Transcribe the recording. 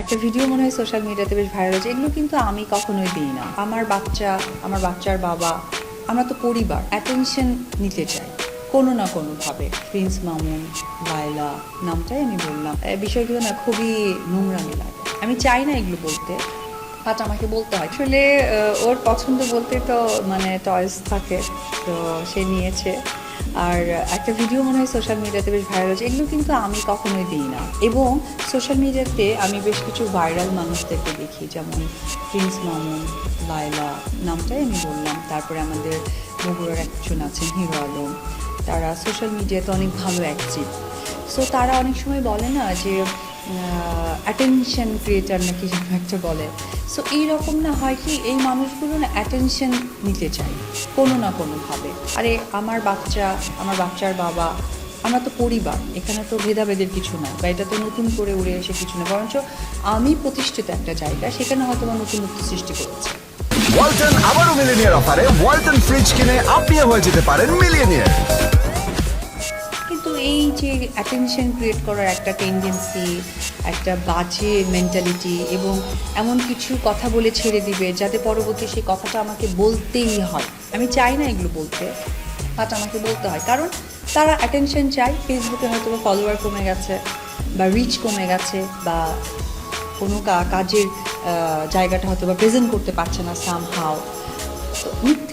একটা ভিডিও মনে হয় সোশ্যাল মিডিয়াতে বেশ ভাইরাল হয়েছে। এগুলো কিন্তু আমি কখনোই দিই না। আমার বাচ্চা, আমার বাচ্চার বাবা, আমরা তো পরিবার। অ্যাটেনশন নিতে চাই। কোনো না কোনোভাবে। প্রিন্স মামুন, লায়লা, নামটাই আমি বললাম। বিষয়গুলো না খুবই নোংরামি লাগে। আমি চাই না এগুলো বলতে। বাট আমাকে বলতে হয়। আসলে ওর পছন্দ বলতে তো মানে টয়েস থাকে। তো সে নিয়েছে। আর একটা ভিডিও মনে হয় সোশ্যাল মিডিয়াতে বেশ ভাইরাল হয়েছে। এগুলো কিন্তু আমি কখনোই দিই না। এবং সোশ্যাল মিডিয়াতে আমি বেশ কিছু ভাইরাল মানুষদেরকে দেখি, যেমন প্রিন্স মামুন লায়লা নামটাই আমি বললাম। তারপরে আমাদের বগুড়ার একজন আছেন, হিরো আলম। তারা সোশ্যাল মিডিয়াতে অনেক ভালো অ্যাক্টিভ সো তারা অনেক সময় বলে না যে অ্যাটেনশন ক্রিয়েটার নাকি একটা বলে। সো এই রকম না হয় কি, এই মানুষগুলো না অ্যাটেনশন নিতে চাই কোনো না কোনোভাবে। আরে, আমার বাচ্চা, আমার বাচ্চার বাবা, আমরা তো পরিবার, এখানে তো ভেদাভেদের কিছু না, বা এটা তো নতুন করে উড়ে এসে কিছু না। বরঞ্চ আমি প্রতিষ্ঠিত একটা জায়গা, সেখানে হয়তো বা নতুনত্ব সৃষ্টি করেছে। ওয়ালটন আবারও মিলিনিয়ার অফারে ওয়ালটন ফ্রিজ কিনে আপনিও হয়ে যেতে পারেন মিলিয়নিয়ার যে অ্যাটেনশন ক্রিয়েট করার একটা টেন্ডেন্সি একটা বাজে মেন্টালিটি এবং এমন কিছু কথা বলে ছেড়ে দিবে যাতে পরবর্তী সেই কথাটা আমাকে বলতেই হয়। আমি চাই না এগুলো বলতে বাট আমাকে বলতে হয়। কারণ তারা অ্যাটেনশন চায় ফেসবুকে হয়তো বা ফলোয়ার কমে গেছে বা রিচ কমে গেছে বা কোনো কাজের জায়গাটা হয়তো বা প্রেজেন্ট করতে পারছে না সাম হাও তো